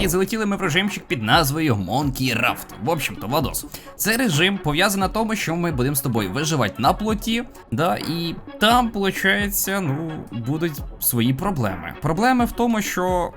і залетіли ми в режимчик під назвою Monkey Raft. В общем-то, Владос. Це режим пов'язаний на тому, що ми будемо з тобою виживати на плоті, да, і там, виходить, ну, будуть свої проблеми. Проблеми в тому, що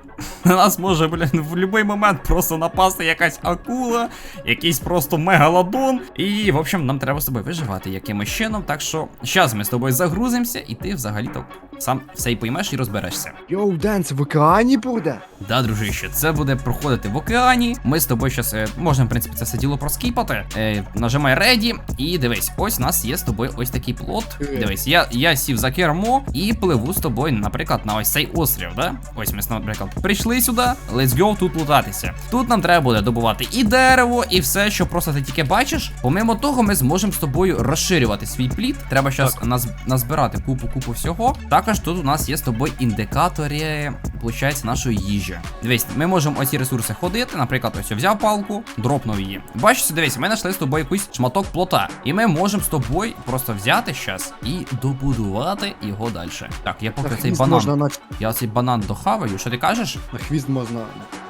на нас може, блін, в будь-який момент просто напасти якась акула, якийсь просто мегалодон. І, в общем, нам треба з тобою виживати якимось чином. Так що зараз ми з тобою загрузимося, і ти взагалі-то сам все й поймеш і розберешся. Йоу, Ден, це в океані буде? Да, дружище, це буде проходити в океані. Ми з тобою зараз е, можемо, в принципі, це все діло проскіпати. Е, нажимай ready і дивись, ось у нас є з тобою ось такий плот. Е. Дивись, я, я сів за кермо і пливу з тобою, наприклад, на ось цей острів. Да? Ось ми, наприклад, прийшли сюди. Let's go тут лутатися. Тут нам треба буде добувати і дерево, і все, що просто ти тільки бачиш. Помимо того, ми зможемо з тобою розширювати свій пліт. Треба зараз наз, назбирати купу купу всього. Також тут у нас є з тобою індикатори, виходить, нашої їжі. Дивись, ми можемо оці ресурси ходити. Наприклад, ось я взяв палку, дропнув її. Бачиш, дивись, ми знайшли з тобою якийсь шматок плота. І ми можемо з тобою просто взяти щас і добудувати його далі. Так, я поки цей банан. можна на, Я цей банан дохаваю. Що ти кажеш? на хвіст можна,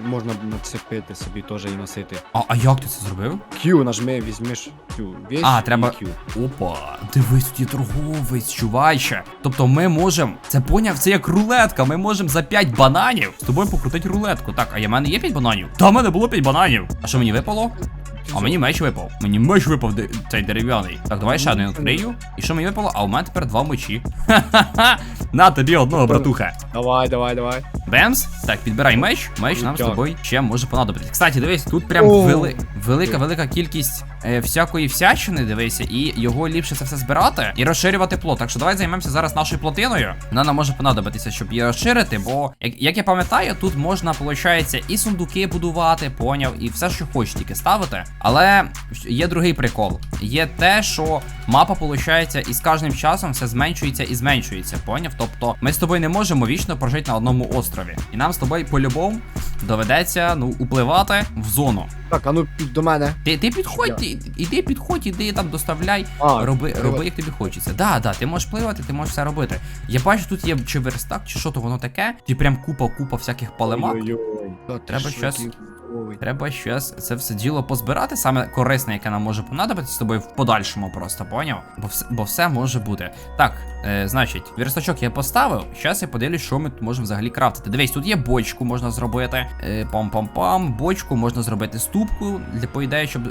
можна нацепити собі теж і носити. А, а як ти це зробив? Q нажми, візьмеш цю вещь А, і треба- Q. Опа, дивись, тут є торговець, чуваче. Тобто ми можемо, це поняв, це як рулетка. Ми можемо за 5 бананів з тобою покрутити рулетку. Так, а я в мене є 5 бананів? Та в мене було 5 бананів. А що мені випало? А мені меч випав. Мені меч випав де- цей дерев'яний. Так, давай ще один відкрию. І що мені випало? А у мене тепер два мечі. Ха-ха-ха. На тобі одного, братуха. Давай, давай, давай. Бемс. Так, підбирай меч. Меч нам з тобою ще може понадобитись. Кстати, дивись, тут прям вели... велика велика кількість е, всякої всячини, дивися, і його ліпше це все збирати і розширювати плот. Так що давай займемося зараз нашою плотиною. Вона нам може понадобитися, щоб її розширити, бо як, як я пам'ятаю, тут можна, виходить, і сундуки будувати, поняв, і все, що хочеш тільки ставити. Але є другий прикол. Є те, що мапа, виходить, із кожним часом все зменшується і зменшується, поняв? Тобто ми з тобою не можемо вічно прожити на одному острові. І нам з тобою по-любому доведеться ну, upливати в зону. Так, а ну під до мене. Ти, ти підходь, ти, іди підходь, іди там доставляй, А, роби, треба- роби, як тобі хочеться. Да, да, ти можеш пливати, ти можеш все робити. Я бачу, тут є чи верстак, чи що то воно таке. Ти прям купа, купа всяких палемак. Ой-ой-ой. Треба що, щас- Треба щось це все діло позбирати, саме корисне, яке нам може понадобитися з тобою в подальшому, просто поняв? Бо все, бо все може бути. Так, е, значить, верстачок я поставив. Зараз я подивлюсь, що ми тут можемо взагалі крафтити. Дивись, тут є бочку, можна зробити. Е, пам-пам-пам. Бочку можна зробити ступку для по ідеї, щоб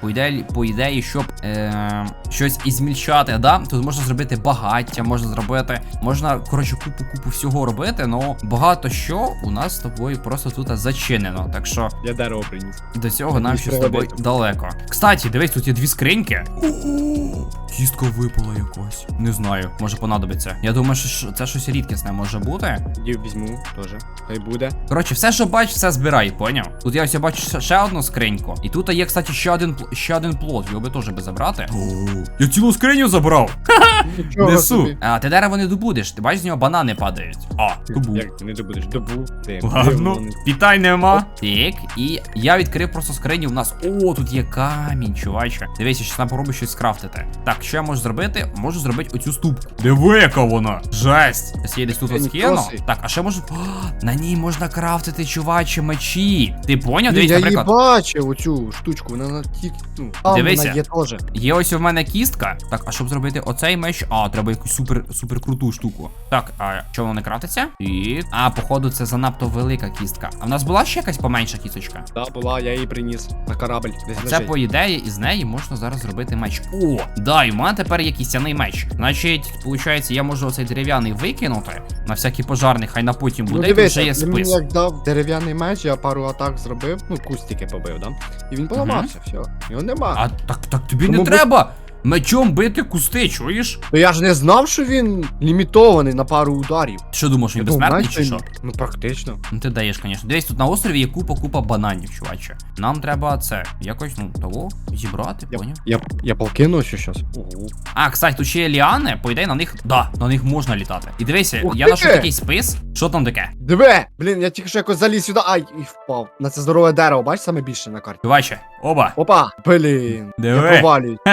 по ідеї, по ідеї, щоб е, щось ізмільчати. Да? Тут можна зробити багаття, можна зробити. Можна, коротше, купу купу всього робити, але багато що у нас з тобою просто тут зачинено. Так що Я дерево приніс. до цього нам ще з тобою далеко. Кстати, дивись, тут є дві скриньки. Кістка випала якось. Не знаю, може понадобиться. Я думаю, що це щось рідкісне може бути. Тоді візьму теж. Хай буде. Коротше, все, що бачиш, все збирай, поняв? Тут я ось бачу ще- одну скриньку. І тут є, кстати, ще один пл- ще один плод. Його би теж би забрати. Я цілу скриню забрав. Несу. А ти дерево не добудеш. Ти бачиш, з нього банани падають. А, добув. Як ти не добудеш? Добу. Ти, Ладно, питань нема. Так, і я відкрив просто скриню. У нас. О, тут є камінь, чуваче. Дивися, що нам попробую щось скрафтити. Так, що я можу зробити? Можу зробити оцю ступку. Диви, яка вона! Жесть! Ось я десь тут от скину. Так, а ще можу. О, на ній можна крафтити, чуваче, мечі. Ти поняв? Ні, Дивись, я наприклад. бачив, оцю штучку, вона на тік. Ну, Дивися. вона є теж. Є ось у мене кістка. Так, а щоб зробити оцей меч, а, треба якусь супер супер круту штуку. Так, а що воно не крафтиться? І. А, походу, це занадто велика кістка. А в нас була ще якась поменша кісточка? Да, була, я її приніс на корабль. Десь Це лежить. по ідеї, із неї можна зараз зробити меч. О, да, і в мене тепер є кістяний меч. Значить, виходить, я можу оцей дерев'яний викинути на всякий пожарний, хай на потім Ну буде, і вже є він мені спис. як дав дерев'яний меч, я пару атак зробив, ну кустики побив, да? І він поламався, все. Його нема. А так, так тобі Тому не бу- треба мечом бити кусти, чуєш? То я ж не знав, що він лімітований на пару ударів. Що думаєш, він думав, безсмертний чи що? Ну практично. Ну ти даєш, звісно. Дивись, тут на острові є купа-купа бананів, чуваче. Нам треба це якось, ну, того, зібрати, Я, поняв? я, я полкину ще щас. Ого. А, кстати, тут ще є ліани, по ідеї на них, да, на них можна літати. І дивися, Ух я ти! знайшов такий спис. Що там таке? Диви! Блін, я тільки що якось заліз сюди, ай, і впав. На це здорове дерево, бачиш, саме більше на карті. Чуваче, оба. Опа! Блін. Диви. Я провалююсь.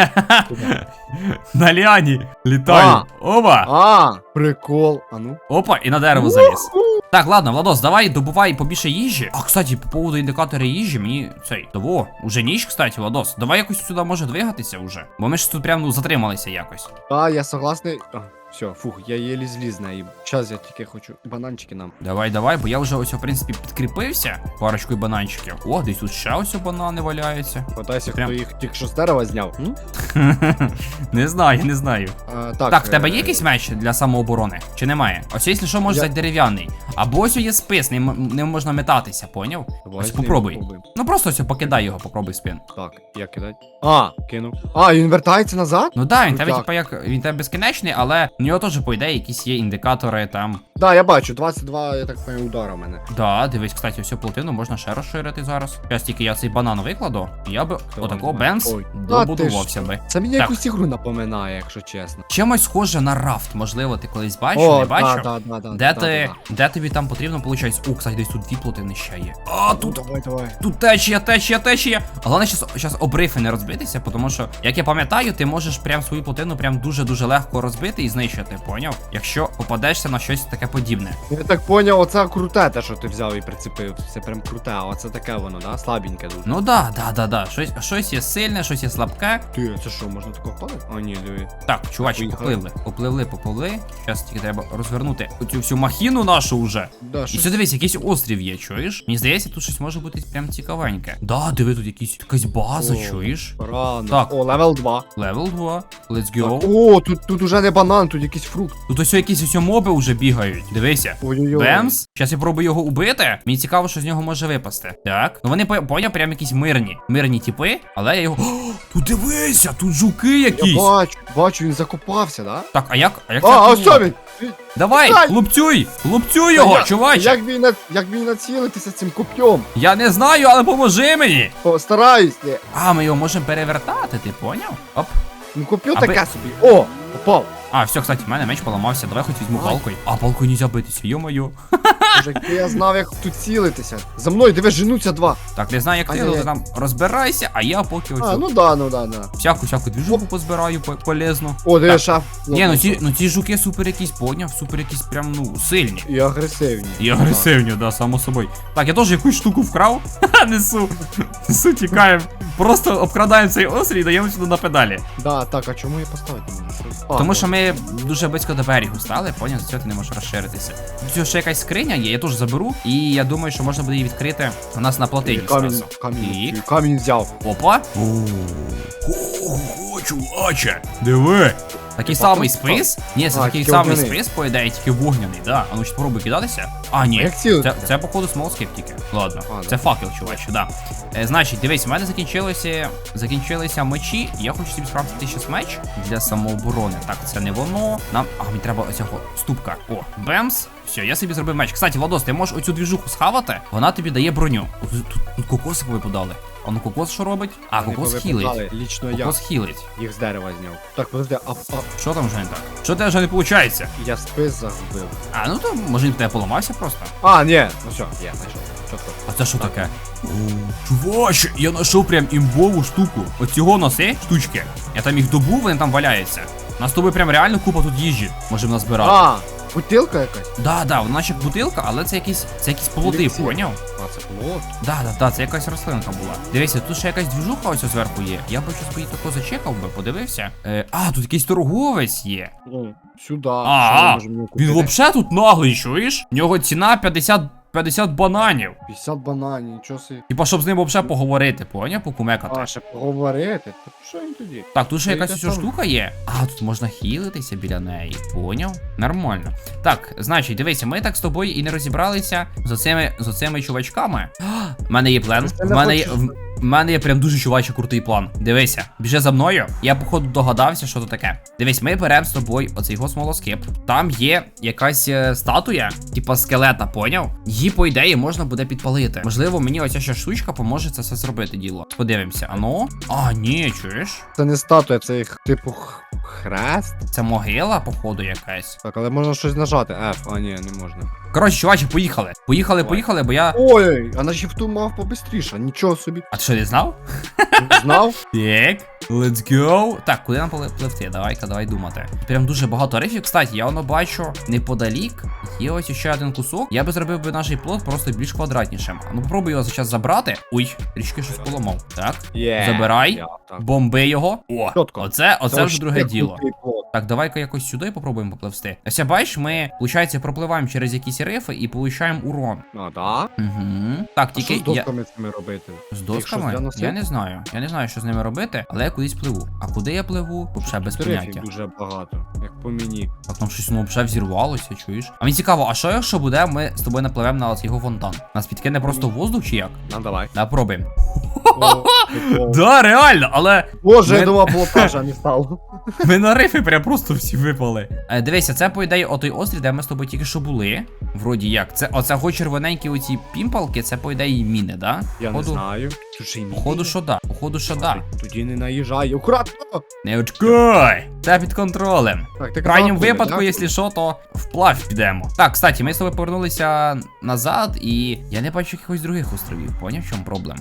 На ліані літаю. Опа! А, прикол. А ну. Опа, і на дерево заліз. Так, ладно, Владос, давай добувай побільше їжі. А, кстати, по поводу індикатора їжі, мені цей. Того, уже ніч, кстати, Владос. Давай якось сюди може двигатися вже. Бо ми ж тут прям ну затрималися якось. А, я согласний. А, все, фух, я єлі зліз з неї. Щас я тільки хочу бананчики нам. Давай, давай, бо я вже ось, в принципі, підкріпився парочкою бананчиків. О, десь тут ще ось банани валяються. Питайся, Прям- хто їх тільки що з дерева зняв. М? не знаю, не знаю. А, Так, в тебе е, є якийсь меч для самооборони? Чи немає? Ось якщо що, можеш Я- взяти дерев'яний. Або ось є спис, ним, ним можна метатися, поняв? давай Ось з ним попробуй. Ну просто ось покидай його, попробуй спин. Так, як кидать? А, кинув. А, він вертається назад? Ну да, він тебе, Крутяк. типа, як він тебе безкінечний, але в нього теж, по ідеї, якісь є індикатори там. Да, я бачу, 22, я так понял, удара в мене. Да, дивись, кстати, всю плотину можна ще розширити зараз. Зараз тільки я цей банан викладу, і я би Хто отако знає. бенз Ой. добудувався ти би. Це мені Так. якусь ігру напоминає, якщо чесно. Чимось схоже на рафт, можливо, ти колись бачив, не бачив. да, да, да, Де да, ти, да, де тобі там потрібно, виходить, о, кстати, десь тут дві плотини ще є. А, да. тут Ну, давай, давай. Тут течія, течія, течія. Головне щас, щас обрифи не розбитися, тому що, як я пам'ятаю, ти можеш прям свою плотину прям дуже-дуже легко розбити і знищити, поняв? Якщо попадешся на щось таке подібне. Я так поняв, оце круте, те, що ти взяв і прицепив. Це прям круте, а оце таке воно, да? Слабеньке дуже. Ну да, да, да, да. Щось, щось є сильне, щось є слабке. Ти, це що, можна такого впадати? О, ні, диви. Так, чувачі, Поїхали. попливли, попливли, попливли. Зараз тільки треба розвернути оцю всю махіну нашу вже. Да, І щось- все дивись, якийсь острів є, чуєш? Мені здається, тут щось може бути прям цікавеньке. Да, диви, тут якісь якась база, О. чуєш? Рано. Так. О, левел 2. Левел 2. Let's Так. go. О, тут, тут уже не банан, тут якийсь фрукт. Тут ось якісь ось моби вже бігають. Дивися. Ой-ой-ой. Бемс. Зараз я пробую його убити. Мені цікаво, що з нього може випасти. Так. Ну вони поняв, прям якісь мирні. Мирні типи, але я його. О, тут дивися, тут жуки Я якісь. бачу, бачу, він закопався, да? Так, а як? А як А, а що він? Давай, Дай! лупцюй! Лупцюй його, Як- чуваче! Як на- як він націлитися цим коп'єм? Я не знаю, але поможи мені! Постараюсь, ні. А, ми його можемо перевертати, ти поняв? Оп. Ну коп'ю Аби- таке собі. О, попав. А, все, кстати, в мене меч поламався. Давай хоч візьму Ай. палкою. А, палкою нельзя битися, йо-моє. Боже, якби я знав, як тут цілитися. За мною, диви, женуться два. Так, не знаю, як ти, Ай-яй-яй. там розбирайся, а я поки А, ну да, ну да, да. всяку всяку двіжуху позбираю по- полезно. О, диви, Так. шаф. Ні, ну ці, ну ці жуки супер якісь поняв, супер якісь прям ну сильні. І агресивні. І агресивні, да, само собою. Так, я теж якусь штуку вкрав. Ха, несу. Несу, тікаємо. Просто обкрадаємо цей острів і даємо сюди на педалі. Да, так, а чому я поставити не можу? А, Тому ну, що ми дуже близько до берегу стали, поняв, з цього ти не можеш розширитися. Тут ще якась скриня є, я теж заберу. І я думаю, що можна буде її відкрити у нас на платині. Камінь, зразу. камінь, І? камінь взяв. Опа. Ого, чуваче. Диви. Такий Опа, самий тут спис? Ні, це А, такий тільки самий вогняний. спис, по ідеї, тільки вогняний, да. А ну ще спробуй кидатися. А, А ні. як цілити? Це, це походу смолскіп тільки. Ладно, А, це да. факел, чуваче, да. Е, значить, дивись, у мене закінчилися, закінчилися мечі, я хочу собі скрафтити щас меч для самооборони. Так, це не воно. Нам. А, мені треба оцього ступка. О, бемс. Все, я собі зробив меч. Кстати, Владос, ти можеш оцю двіжуху схавати, вона тобі дає броню. О, Тут, тут, тут кокоси повипадали. А ну кокос що робить? А, Вони кокос повипадали, хілить. Лічно я Кокос хілить. їх з дерева зняв. Так, подожди, а, а Що там вже не так? Що тебе вже не виходить? я спис загубив. А, ну то може він в тебе поламався просто. А, ні, ну все, я знайшов. Чітко. А це що таке? Чуваче, я знайшов прям імбову штуку. Оцього носи штучки. Я там їх добув, вони там валяються. У нас з тобою прям реально купа тут їжі. Можемо назбирати. А, бутилка якась? Да, да, вона ще бутилка, але це якісь, це якісь плоди, поняв? А, це плод. Да, да, да, це якась рослинка була. Дивися, тут ще якась двіжуха ось зверху є. Я б щось її тако зачекав би, подивився. Е, а, тут якийсь торговець є. О, сюди. А, Що ми можемо його Він купити? взагалі тут наглий, чуєш? В нього ціна 50, 50 бананів. 50 бананів, нічого собі. Типа, щоб з ним взагалі поговорити, поняв, покумекати. А, ще поговорити. Так що він тоді? Так, тут ще Та якась штука є. А, тут можна хілитися біля неї. Поняв? Нормально. Так, значить, дивися, ми так з тобою і не розібралися з оцими, з оцими чувачками. У мене є план. У В мене є. В... в мене є прям дуже чувачий крутий план. Дивися, біжи за мною. Я, походу, догадався, що то таке. Дивись, ми беремо з тобою оцей його смолоскип. Там є якась е, статуя, типа скелета, поняв? Її, по ідеї, можна буде підпалити. Можливо, мені оця ще штучка поможе це все зробити діло. Подивимося. А ну? А, ні, чуєш? Це не статуя, це їх типу хрест. Це могила, походу, якась. Так, але можна щось нажати. F, а ні, не можна. Коротше, чувачі, поїхали. Поїхали, Давай. поїхали, бо я. Ой, а на шифту мав побистріше, нічого собі. А ти що не знав? Знав? Так, let's go. Так, куди нам пливти? Давай-ка, давай думати. Прям дуже багато рифів. Кстати, я воно бачу неподалік. Є ось ще один кусок. Я би зробив би наш плод просто більш квадратнішим. Ну попробуй його зараз забрати. Ой, трішки щось поламав. Так. Є. Забирай. Я так. Бомби його. О, Чітко. оце, оце Це вже друге діло. Так, давай-ка якось сюди попробуємо попливсти. Ось бачиш, ми, виходить, пропливаємо через якісь рифи і получаємо урон. А, да? Угу. Так, А що тільки з я. досками цими робити? З досками? Я не знаю. Я не знаю, що з ними робити, але я кудись пливу. А куди я пливу? Взагалі без Рифів поняття. дуже багато, як по мені. А там щось ну, вже взірвалося, чуєш? А мені цікаво, а що якщо буде, ми з тобою напливемо на його фонтан? Нас підкине просто в воздух чи як? Ну, давай. Да, пробуємо. О. Да, реально, але Боже, Ми- я думав, блокажа не стало. ми на рифи прям просто всі випали. Е, дивися, це по ідеї отой острів, де ми з тобою тільки що були. Вроді як. Це оце червоненькі оці пімпалки, це по ідеї міни, да? Я не Походу- знаю. Чужий мій. Походу, що да. Походу, що да. Тоді не наїжджай. Акуратно! Не очкуй! Це під контролем. Так, ти В крайньому випадку, якщо що, то вплав підемо. Так, кстати, ми з тобою повернулися назад, і я не бачу якихось других островів. Поняв, в чому проблема?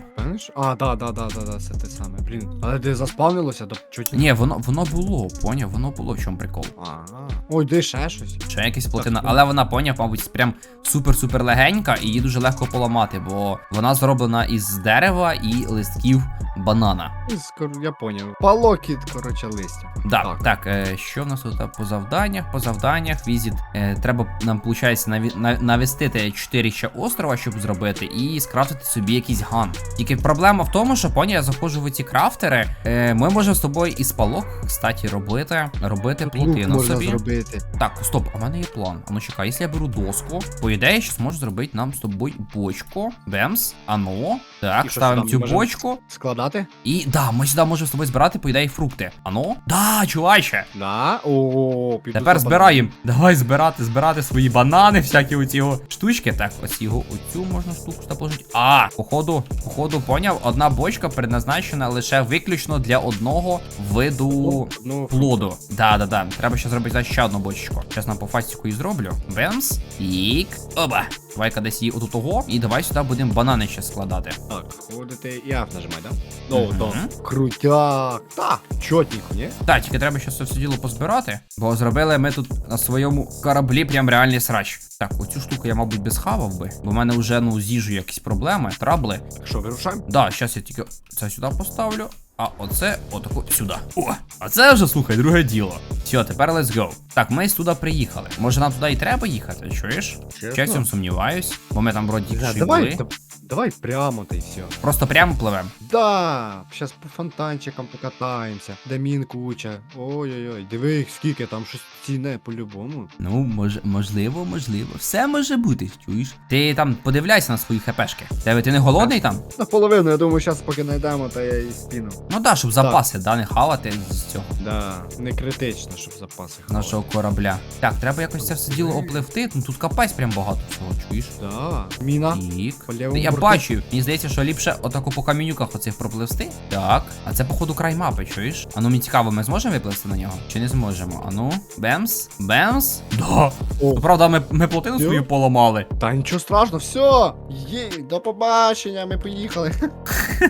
А, да, да, да, да, да, це те саме. Блін. Але де заспавнилося, то чуть Ні, воно воно було, поняв, воно було в чому прикол. Ага. Ой, де ще щось? Ще якась плотина, Так, але вона поняв, мабуть, прям супер-супер легенька, і її дуже легко поламати, бо вона зроблена із дерева і листків банана. Із, Я поняв. Палокіт, коротше, листя. Да, Так. так, е, що в нас тут по завданнях? По завданнях візит. Е, треба нам, виходить, наві, на, навестити 4 ще острова, щоб зробити, і скрафтити собі якийсь ган. Тільки проблема в тому, що поня, я заходжу в ці крафтери. Е, ми можемо з тобою із палок, кстати, робити, робити плотину собі. зробити. Так, стоп, а в мене є план. А ну чекай, якщо я беру доску, по ідеї, що зможу зробити нам з тобою бочку. Бемс, ано. Так, І ставимо цю бочку. Складати? І да, ми сюди можемо з тобою збирати, по ідеї, фрукти. Ано? Да, чуваче. Да. О, піду Тепер збираємо. Давай збирати, збирати свої банани, всякі оці його штучки. Так, ось його оцю можна штуку сюди. А, походу, походу, поняв, одна бочка предназначена лише виключно для одного виду Ну, плоду. Да, да, да. Треба ще зробити ще одну бочечку. Зараз нам по фастику і зроблю. Бемс. Ік. Оба. Давай-ка десь її отут того. І давай сюди будемо банани ще складати. Так, ходити і F нажимай, да? Ну, да. Крутяк. Так, чотненько, ні? Так, тільки треба ще все діло позбирати, бо зробили ми тут на своєму кораблі прям реальний срач. Так, оцю штуку я, мабуть, би схавав би, бо в мене вже ну з їжею якісь проблеми, трабли. Так що, вирушаємо? Да, зараз я тільки це сюди поставлю. А оце отаку сюди. О, а це вже слухай, друге діло. Все, тепер let's go. Так, ми туди приїхали. Може нам туди і треба їхати, чуєш? Чесно? Часом сумніваюсь, бо ми там вроді ще давай, були. Да- давай прямо та й все. Просто прямо пливемо. Да, зараз по фонтанчикам покатаємося. Дамін куча. Ой-ой-ой, диви їх скільки, там щось цінне по-любому. Ну, мож, можливо, можливо. Все може бути, чуєш? Ти там подивляйся на свої хпшки. Тебе ти не голодний там? Наполовину, я думаю, зараз поки знайдемо, то я і спіну. Ну да, щоб запаси, да, не хавати з цього Да, не критично, щоб запаси хавали. нашого корабля. Так, треба якось це все діло опливти. Ну тут капець прям багато всього, чуєш? Да, міна. Тік. По лівому Я борту. Бачу, мені здається, що ліпше отаку по камінюках оцих пропливсти. Так. А це, походу, край мапи, чуєш? А ну мені цікаво, ми зможемо випливти на нього? Чи не зможемо? А ну, бемс, бемс. Да. О, Ну, правда, ми, ми плотину Йо. свою поламали. Та нічого страшного, все! Є, до побачення, ми поїхали.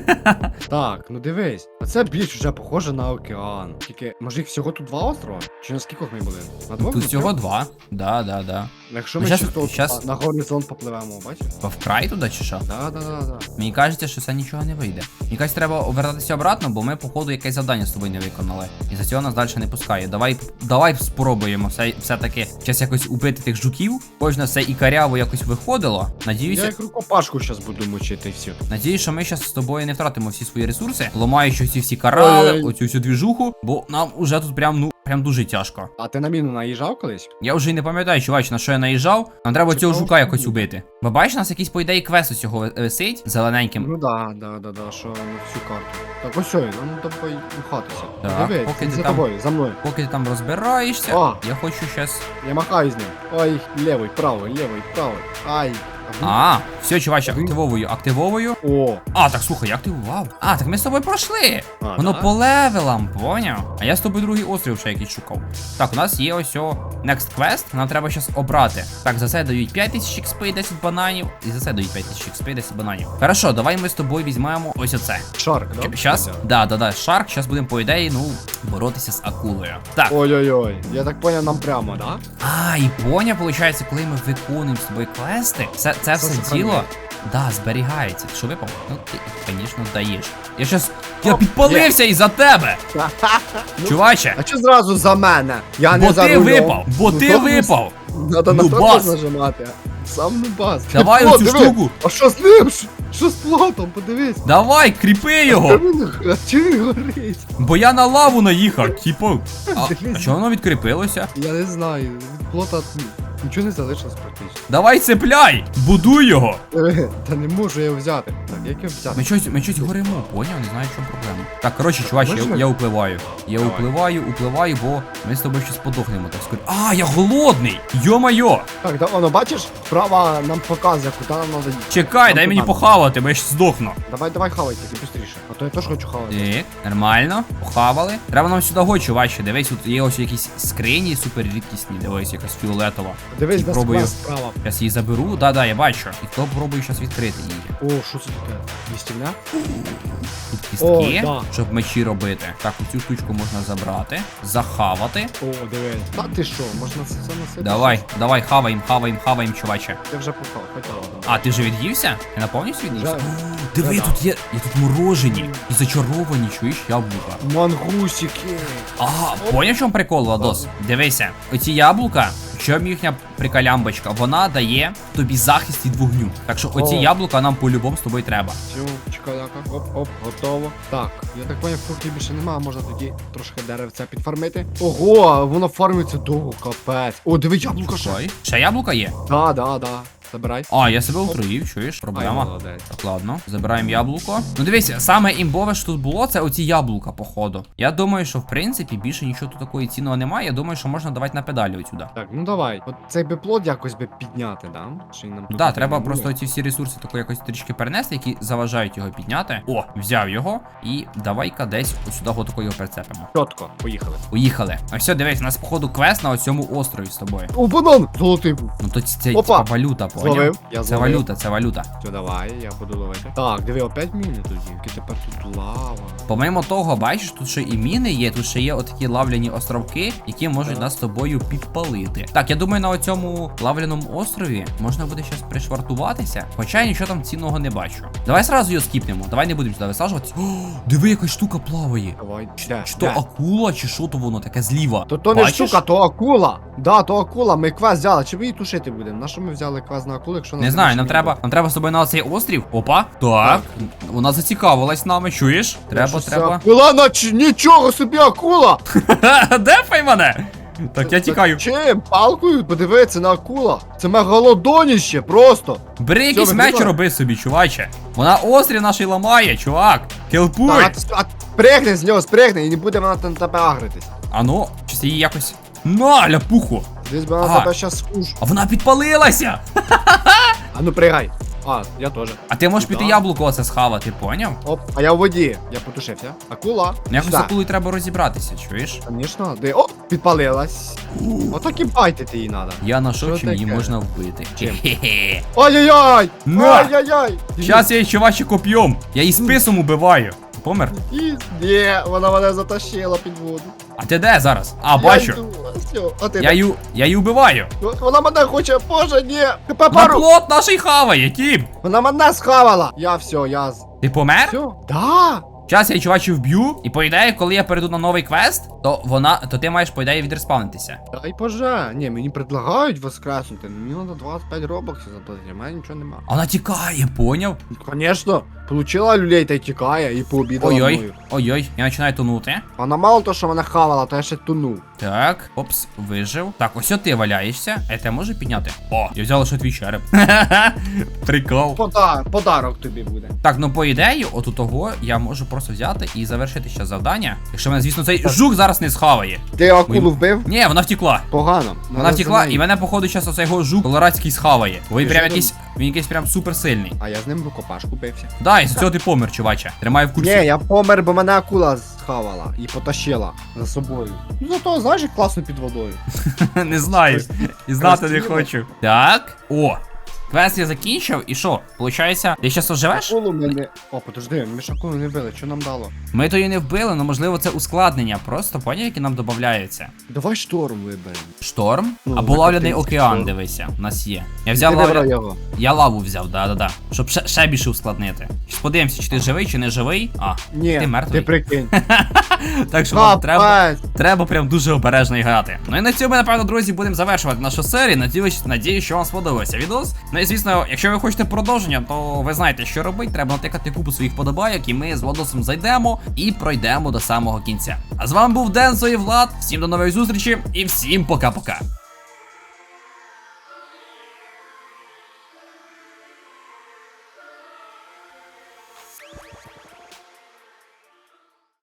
так, ну дивись, це більш вже похоже на океан. Тільки, може їх всього тут два острова? Чи на скількох ми були? На двох? Тут всього два. Да, да, да. Якщо Ну, ми щас- чисто щас- на горизонт попливемо, бачиш? Вкрай туди чи що? Да, да, да, да. Мені кажеться, що це нічого не вийде. Мені кажеться, треба обертатися обратно, бо ми, походу, якесь завдання з тобою не виконали. І за цього нас далі не пускає. Давай, давай спробуємо все, все-таки час якось убити тих жуків. Кожне все і каряво якось виходило. Я Надіюся, як рукопашку зараз буду мучити і все. надіюсь, що ми зараз з тобою не втратимо всі свої ресурси, ламаючи ці всі карали, Ой. оцю всю двіжуху, бо нам уже тут прям, ну, прям дуже тяжко. А ти на міну наїжджав колись? Я вже й не пам'ятаю, чувач, на що я наїжджав. Нам треба цього жука що якось убити. Бо бачиш, у нас якийсь, по ідеї, квест усього висить зелененьким. Ну да, да, да, да, що на всю карту. Так ось що, ну давай рухатися. Так, Диви, поки він ти за там- тобою, за мною. Поки ти там розбираєшся, О. я хочу щас. Я махаю з ним. Ой, левий, правий, левий, правий. Ай, А, все, чуваче, активовую, активовую. О, А, так слухай, я активував. А, так ми з тобою пройшли. А, Воно да? по левелам, поняв? А я з тобою другий острів ще якийсь шукав. Так, у нас є ось о Next Quest, нам треба щас обрати. Так, за це дають 5000 XP і 10 бананів. І за це дають 5000 XP і 10 бананів. Хорошо, давай ми з тобою візьмемо ось оце. шарк, да? Щас, да, да, да, Шарк, щас будемо по ідеї, ну, боротися з акулою. Так. Ой-ой-ой, я так поняв, нам прямо, да? А, і поня, виходить, коли ми виконуємо з тобою квести, це, це все діло. Да, зберігається. Що випав? Ну, ти, звісно, даєш. Я щас. Я підпалився із-за тебе! Ну, Чуваче! А що зразу за мене? Я не Бо за ти рулем. випав! Бо Ну, ти то випав! Надо на Ну, тормоз нажимати. Сам не бас. Давай оцю диви, штуку. А що з ним? Що- з плотом? Подивись. Давай, кріпи його! А чого він горить? Бо я на лаву наїхав, типу. А, а чого воно відкріпилося? Я не знаю. Від плота нічого не залишилось практично. Давай цепляй! Будуй його! Е, Та не можу я його взяти. Так, як його взяти? Ми щось, ми щось горимо, поняв? Не знаю, в чому проблема. Так, коротше, чувач, я, Можна? я upливаю. Я Давай. upливаю, upливаю, бо ми з тобою щось подохнемо, так скажу. А, я голодний! Йо-майо! Так, да, воно бачиш, справа нам показує, куди нам треба їхати. Чекай, Нам дай мені похавати, бо я ж здохну. Давай, давай хавай тільки швидше. А то я теж хочу хавати. Так, нормально, похавали. Треба нам сюди го, чуваче. Дивись, тут є ось якісь скрині супер рідкісні, дивись, якась фіолетова. Дивись, де Пробую. справа. Зараз її заберу, да-да, я бачу. І хто пробує зараз відкрити її. О, що це таке? Їстівня? Тут кістки, О, да. щоб мечі робити. Так, оцю штучку можна забрати, захавати. О, дивись. Та ти що, можна це все носити? Давай, давай, хаваємо, хаваємо, хаваємо, чуваче. Я вже похав, хотіла. А, ти вже від'ївся? Ти на повністю від'ївся? Диви, тут є, є тут морожені і зачаровані, чуєш, яблука. Мангусики. Ага, поняв, в чому прикол, Владос? Дивися, оці яблука, в чому їхня приколямбочка, вона дає тобі захист від вогню. Так що оці О. яблука нам по-любому з тобою треба. Все, чекаляка. Оп, оп, готово. Так, я так поняв, фруктів більше немає, можна тоді трошки деревця підфармити. Ого, воно фармиться довго, капець. О, диви, яблука ще. Ще яблука є? Да, да, да. Забирай. А, я себе отруїв, чуєш? Ай, Проблема. молодець. Так, ладно, забираємо яблуко. Ну дивися, саме імбове, що тут було, це оці яблука, походу. Я думаю, що в принципі більше нічого тут такої цінного немає. Я думаю, що можна давати на педалі отсюда. Так, ну давай. От цей би плод якось би підняти, да? Чи нам тут Да, треба просто ці всі ресурси тако якось трішки перенести, які заважають його підняти. О, взяв його. І давай-ка десь ось сюди го тако його прицепимо. Чотко, поїхали. Поїхали. А все, дивись, у нас походу квест на цьому острові з тобою. О, банан! Золотий був. Ну то це Опа! типа валюта, поняв? Зловив. Я Це зловив. валюта, це валюта. Все, давай, я буду ловити. Так, диви, опять міни тоді. Які тепер тут лава. Помимо того, бачиш, тут ще і міни є, тут ще є отакі лавляні островки, які можуть Так. нас з тобою підпалити. Так, я думаю, на цьому лавляному острові можна буде щас пришвартуватися, хоча я нічого там цінного не бачу. Давай сразу його скіпнемо, давай не будемо сюди висаджуватися. О, диви, якась штука плаває. Давай, де, Чи то де? акула, чи що то воно таке зліва? То то не Бачиш? штука, то акула. Да, то акула. Ми квест взяли. Чи ми її тушити будемо? На що ми взяли квест на акулу, якщо Не знаю, нам треба, нам треба з тобою на цей острів. Опа. Так. Вона зацікавилась нами, чуєш? Треба, треба. Акула, нач... нічого собі акула! Дефай мене! Так, я тікаю. Чим? Палкою? Подиви, це не акула. Це мегалодоніще, просто. Бери якийсь меч роби собі, чуваче. Вона острів наш ламає, чувак. А, спригни з нього, спригни, і не буде вона на тебе агритись. А ну, щось її якось. На, ляпуху. Десь би вона Ага. тебе щас уж. А вона підпалилася. А ну пригай. А, я теж. А ти можеш піти яблуко оце схавати, поняв? Оп, а я в воді. Я потушився. Акула. Ну якось з Сюди. акулою треба розібратися, чуєш? Звісно, де. О, підпалилась. Отак і байтити її треба. Я Що чим її таке? можна вбити. Чим? Хе-хе. Ай-яй-яй! На! Ай-яй-яй! Щас я її чуваче коп'єм. Я її списом убиваю. Помер? І... Ні, вона мене затащила під воду. А ти де зараз? А, Я бачу. йду, все, а ти Я її, я її убиваю. Вона мене хоче, боже, ні! Хп На пару! плот нашій хаває, тіп. Вона мене схавала! Я все, я з... Ти помер? Все? Да! Зараз я її, чувачі вб'ю, і по ідеї, коли я перейду на новий квест, то вона, то ти маєш по ідеї відреспавнитися. Дай боже. Ні, мені предлагають воскреснути, мені треба 25 робоксів заплатити, у мене нічого нема. А Вона тікає, поняв? Звісно, получила люлей та й тікає і пообідала Ой-ой, ой-ой, я починаю тонути. Вона мало то, що мене хавала, то я ще туну. Так, опс, вижив. Так, ось ти валяєшся. А я тебе можу підняти? О, я взяв лише твій череп. Прикол. Подар, подарок тобі буде. Так, ну по ідеї, от у того я можу просто взяти і завершити ще завдання. Якщо мене, звісно, цей жук зараз не схаває. Ти акулу вбив? Ні, вона втекла. Погано. Вона втекла, і мене, походу, зараз оцей його жук колорадський схаває. Бо він прям якийсь Він якийсь прям суперсильний. А я з ним в рукопашку бився. Да, і з цього ти помер, чуваче. Тримай в курсі. Ні, я помер, бо мене акула схавала і потащила за собою. Ну зато знаєш, як класно під водою. не знаю. І знати не хочу. Так. О. Квест я закінчив, і що? Получається, ти щас оживеш? Акулу мене. О, подожди, ми ж акулу не били, що нам дало? Ми то її не вбили, але можливо це ускладнення. Просто поняв, які нам додаються. Давай шторм виберемо. Шторм Ну, або лавляний океан, шторм. дивися, у нас є. Я взяв його. Я лаву взяв, да-да-да. Щоб ще, ще більше ускладнити. Подивимося, чи ти живий, чи не живий. А, Ні, Ти мертвий. ти прикинь. так що вам треба. Треба прям дуже обережно грати. Ну і на цьому, напевно, друзі, будемо завершувати нашу серію. Надіюсь, надіюсь, що вам сподобався відос. Ну і звісно, якщо ви хочете продовження, то ви знаєте, що робити. Треба натикати купу своїх подобайок, і ми з Владосом зайдемо і пройдемо до самого кінця. А з вами був Дензо і Влад. Всім до нової зустрічі і всім пока-пока.